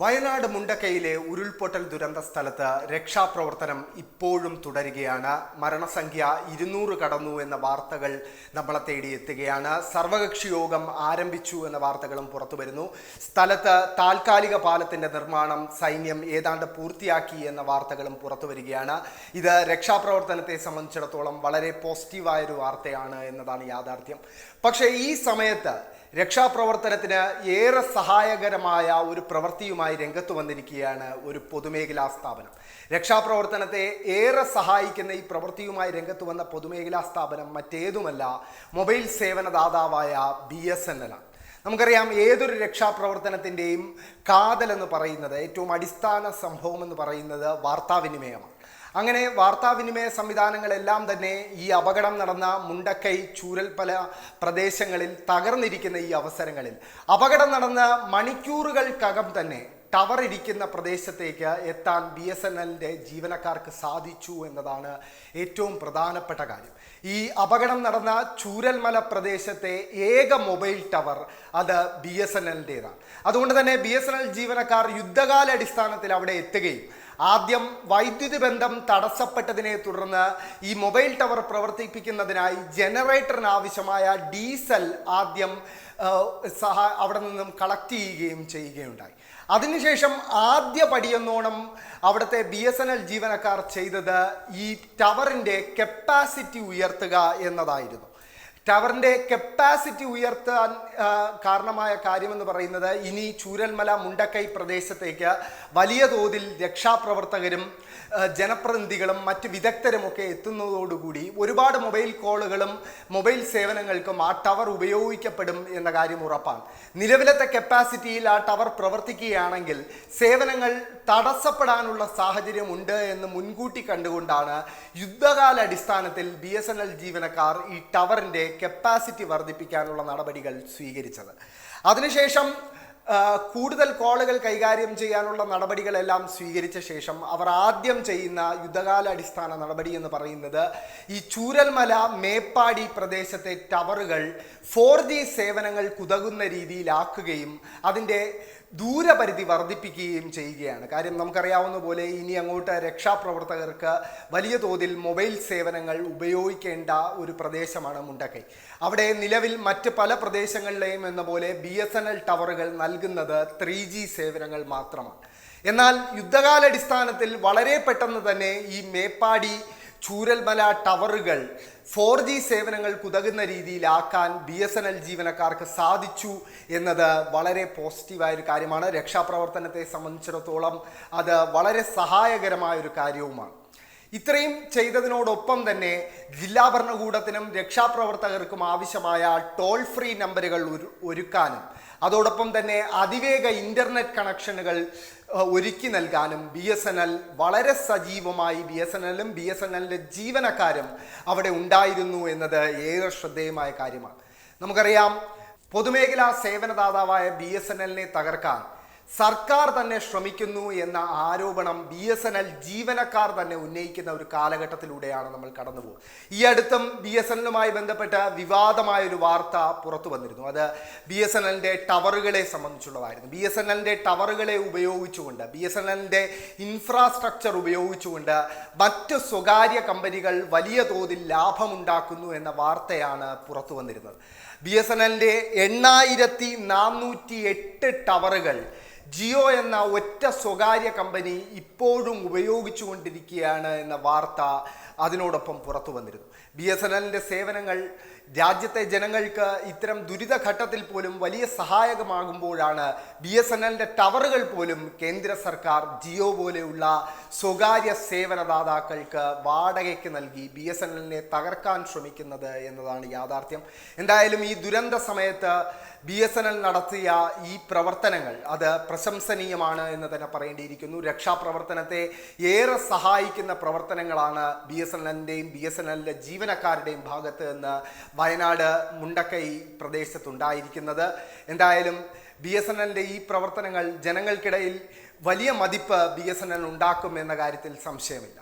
വയനാട് മുണ്ടക്കയിലെ ഉരുൾപൊട്ടൽ ദുരന്ത സ്ഥലത്ത് രക്ഷാപ്രവർത്തനം ഇപ്പോഴും തുടരുകയാണ്. മരണസംഖ്യ ഇരുന്നൂറ് കടന്നു എന്ന വാർത്തകൾ നമ്മളെ തേടി എത്തുകയാണ്. സർവകക്ഷി യോഗം ആരംഭിച്ചു എന്ന വാർത്തകളും പുറത്തു വരുന്നു. സ്ഥലത്ത് താൽക്കാലിക പാലത്തിന്റെ നിർമ്മാണം സൈന്യം ഏതാണ്ട് പൂർത്തിയാക്കി എന്ന വാർത്തകളും പുറത്തു വരികയാണ്. ഇത് രക്ഷാപ്രവർത്തനത്തെ സംബന്ധിച്ചിടത്തോളം വളരെ പോസിറ്റീവായൊരു വാർത്തയാണ് എന്നതാണ് യാഥാർത്ഥ്യം. പക്ഷേ ഈ സമയത്ത് രക്ഷാപ്രവർത്തനത്തിന് ഏറെ സഹായകരമായ ഒരു പ്രവൃത്തിയുമായി രംഗത്ത് വന്നിരിക്കുകയാണ് ഒരു പൊതുമേഖലാ സ്ഥാപനം. രക്ഷാപ്രവർത്തനത്തെ ഏറെ സഹായിക്കുന്ന ഈ പ്രവൃത്തിയുമായി രംഗത്ത് വന്ന പൊതുമേഖലാ സ്ഥാപനം മറ്റേതുമല്ല മൊബൈൽ സേവനദാതാവായ ബി എസ് എൻ എൽ ആണ്. നമുക്കറിയാം ഏതൊരു രക്ഷാപ്രവർത്തനത്തിന്റെയും കാതൽ എന്ന് പറയുന്നത് ഏറ്റവും അടിസ്ഥാന സംഭവം എന്ന് പറയുന്നത് വാർത്താവിനിമയമാണ്. അങ്ങനെ വാർത്താവിനിമയ സംവിധാനങ്ങളെല്ലാം തന്നെ ഈ അപകടം നടന്ന മുണ്ടക്കൈ ചൂരൽപ്പല പ്രദേശങ്ങളിൽ തകർന്നിരിക്കുന്ന ഈ അവസരങ്ങളിൽ. അപകടം നടന്ന മണിക്കൂറുകൾക്കകം തന്നെ ടവർ ഇരിക്കുന്ന പ്രദേശത്തേക്ക് എത്താൻ ബി എസ് എൻ എല്ലിന്റെ ജീവനക്കാർക്ക് സാധിച്ചു എന്നതാണ് ഏറ്റവും പ്രധാനപ്പെട്ട കാര്യം. ഈ അപകടം നടന്ന ചൂരൽമല പ്രദേശത്തെ ഏക മൊബൈൽ ടവർ അത് ബി എസ് എൻ എല്ലിന്റെതാണ്. അതുകൊണ്ട് തന്നെ ബി എസ് എൻ എൽ ജീവനക്കാർ യുദ്ധകാലടിസ്ഥാനത്തിൽ അവിടെ എത്തുകയും ആദ്യം വൈദ്യുതി ബന്ധം തടസ്സപ്പെട്ടതിനെ തുടർന്ന് ഈ മൊബൈൽ ടവർ പ്രവർത്തിപ്പിക്കുന്നതിനായി ജനറേറ്ററിന് ആവശ്യമായ ഡീസൽ ആദ്യം സഹ അവിടെ നിന്നും കളക്ട് ചെയ്യുകയും ചെയ്യുകയുണ്ടായി. അതിനുശേഷം ആദ്യ പടിയെന്നോണം അവിടുത്തെ ബി എസ് എൻ എൽ ജീവനക്കാർ ചെയ്തത് ഈ ടവറിന്റെ കപ്പാസിറ്റി ഉയർത്തുക എന്നതായിരുന്നു. ടവറിന്റെ കപ്പാസിറ്റി ഉയർത്താൻ കാരണമായ കാര്യമെന്ന് പറയുന്നത് ഇനി ചൂരൽമല മുണ്ടക്കൈ പ്രദേശത്തേക്ക് വലിയ തോതിൽ രക്ഷാപ്രവർത്തകരും ജനപ്രതിനിധികളും മറ്റ് വിദഗ്ധരുമൊക്കെ എത്തുന്നതോടുകൂടി ഒരുപാട് മൊബൈൽ കോളുകളും മൊബൈൽ സേവനങ്ങൾക്കും ആ ടവർ ഉപയോഗിക്കപ്പെടും എന്ന കാര്യം ഉറപ്പാണ്. നിലവിലത്തെ കപ്പാസിറ്റിയിൽ ആ ടവർ പ്രവർത്തിക്കുകയാണെങ്കിൽ സേവനങ്ങൾ തടസ്സപ്പെടാനുള്ള സാഹചര്യമുണ്ട് എന്ന് മുൻകൂട്ടി കണ്ടുകൊണ്ടാണ് യുദ്ധകാല അടിസ്ഥാനത്തിൽ ബി ജീവനക്കാർ ഈ ടവറിന്റെ കപ്പാസിറ്റി വർദ്ധിപ്പിക്കാനുള്ള നടപടികൾ സ്വീകരിച്ചത്. അതിനുശേഷം കൂടുതൽ കോളുകൾ കൈകാര്യം ചെയ്യാനുള്ള നടപടികളെല്ലാം സ്വീകരിച്ച ശേഷം അവർ ആദ്യം ചെയ്യുന്ന യുദ്ധകാലാടിസ്ഥാന നടപടി എന്ന് പറയുന്നത് ഈ ചൂരൽമല മേപ്പാടി പ്രദേശത്തെ ടവറുകൾ ഫോർ ജി സേവനങ്ങൾ കുതകുന്ന രീതിയിലാക്കുകയും അതിന്റെ ദൂരപരിധി വർദ്ധിപ്പിക്കുകയും ചെയ്യുകയാണ്. കാര്യം നമുക്കറിയാവുന്ന പോലെ ഇനി അങ്ങോട്ട് രക്ഷാപ്രവർത്തകർക്ക് വലിയ തോതിൽ മൊബൈൽ സേവനങ്ങൾ ഉപയോഗിക്കേണ്ട ഒരു പ്രദേശമാണ് മുണ്ടക്കൈ. അവിടെ നിലവിൽ മറ്റ് പല പ്രദേശങ്ങളിലെയും എന്ന പോലെ ബി ടവറുകൾ നൽകുന്നത് ത്രീ ജി സേവനങ്ങൾ മാത്രമാണ്. എന്നാൽ യുദ്ധകാലടിസ്ഥാനത്തിൽ വളരെ പെട്ടെന്ന് തന്നെ ഈ മേപ്പാടി ചൂരൽമല ടവറുകൾ ഫോർ ജി സേവനങ്ങൾ കുതകുന്ന രീതിയിലാക്കാൻ ബി എസ് എൻ എൽ ജീവനക്കാർക്ക് സാധിച്ചു എന്നത് വളരെ പോസിറ്റീവായ ഒരു കാര്യമാണ്. രക്ഷാപ്രവർത്തനത്തെ സംബന്ധിച്ചിടത്തോളം അത് വളരെ സഹായകരമായ ഒരു കാര്യവുമാണ്. ഇത്രയും ചെയ്തതിനോടൊപ്പം തന്നെ ജില്ലാ ഭരണകൂടത്തിനും രക്ഷാപ്രവർത്തകർക്കും ആവശ്യമായ ടോൾ ഫ്രീ നമ്പറുകൾ ഒരുക്കാനും അതോടൊപ്പം തന്നെ അതിവേഗ ഇന്റർനെറ്റ് കണക്ഷനുകൾ ഒരുക്കി നൽകാനും ബി എസ് എൻ എൽ വളരെ സജീവമായി ബി എസ് എൻ എല്ലും ബി എസ് എൻ എല്ലിന്റെ ജീവനക്കാരും അവിടെ ഉണ്ടായിരുന്നു എന്നത് ഏറെ ശ്രദ്ധേയമായ കാര്യമാണ്. നമുക്കറിയാം പൊതുമേഖലാ സേവനദാതാവായ ബി എസ് എൻ എല്ലിനെ തകർക്കാൻ സർക്കാർ തന്നെ ശ്രമിക്കുന്നു എന്ന ആരോപണം ബി എസ് എൻ എൽ ജീവനക്കാർ തന്നെ ഉന്നയിക്കുന്ന ഒരു കാലഘട്ടത്തിലൂടെയാണ് നമ്മൾ കടന്നു പോകുന്നത്. ഈ അടുത്തും ബി എസ് എൻ എല്ലുമായി ബന്ധപ്പെട്ട വിവാദമായ ഒരു വാർത്ത പുറത്തു വന്നിരുന്നു. അത് ബി എസ് എൻ എല്ലിന്റെ ടവറുകളെ സംബന്ധിച്ചുള്ളതായിരുന്നു. ബി എസ് എൻ എല്ലിന്റെ ടവറുകളെ ഉപയോഗിച്ചുകൊണ്ട് ബി എസ് എൻ എല്ലിന്റെ ഇൻഫ്രാസ്ട്രക്ചർ ഉപയോഗിച്ചുകൊണ്ട് മറ്റ് സ്വകാര്യ കമ്പനികൾ വലിയ തോതിൽ ലാഭമുണ്ടാക്കുന്നു എന്ന വാർത്തയാണ് പുറത്തു വന്നിരുന്നത്. ബി എസ് എൻ എല്ലിന്റെ എണ്ണായിരത്തി നാനൂറ്റി എട്ട് ടവറുകൾ ജിയോ എന്ന ഒറ്റ സ്വകാര്യ കമ്പനി ഇപ്പോഴും ഉപയോഗിച്ചുകൊണ്ടിരിക്കുകയാണ് എന്ന വാർത്ത അതിനോടൊപ്പം പുറത്തു വന്നിരുന്നു. ബി എസ് എൻ എല്ലിന്റെ സേവനങ്ങൾ രാജ്യത്തെ ജനങ്ങൾക്ക് ഇത്തരം ദുരിതഘട്ടത്തിൽ പോലും വലിയ സഹായകമാകുമ്പോഴാണ് ബി എസ് എൻ എല്ലിന്റെ ടവറുകൾ പോലും കേന്ദ്ര സർക്കാർ ജിയോ പോലെയുള്ള സ്വകാര്യ സേവനദാതാക്കൾക്ക് വാടകയ്ക്ക് നൽകി ബി എസ് എൻ എല്ലിനെ തകർക്കാൻ ശ്രമിക്കുന്നത് എന്നതാണ് യാഥാർത്ഥ്യം. എന്തായാലും ഈ ദുരന്ത സമയത്ത് ബി എസ് എൻ എൽ നടത്തിയ ഈ പ്രവർത്തനങ്ങൾ അത് പ്രശംസനീയമാണ് എന്ന് തന്നെ പറയേണ്ടിയിരിക്കുന്നു. രക്ഷാപ്രവർത്തനത്തെ ഏറെ സഹായിക്കുന്ന പ്രവർത്തനങ്ങളാണ് ബി എസ് എൻ എല്ലിന്റെയും ബി എസ് എൻ എല്ലിന്റെ ജീവനക്കാരുടെയും ഭാഗത്ത് നിന്ന് വയനാട് മുണ്ടക്കൈ പ്രദേശത്തുണ്ടായിരിക്കുന്നത്. എന്തായാലും ബി എസ് എൻ എല്ലിന്റെ ഈ പ്രവർത്തനങ്ങൾ ജനങ്ങൾക്കിടയിൽ വലിയ മതിപ്പ് ബി എസ് എൻ എൽ ഉണ്ടാക്കും എന്ന കാര്യത്തിൽ സംശയമില്ല.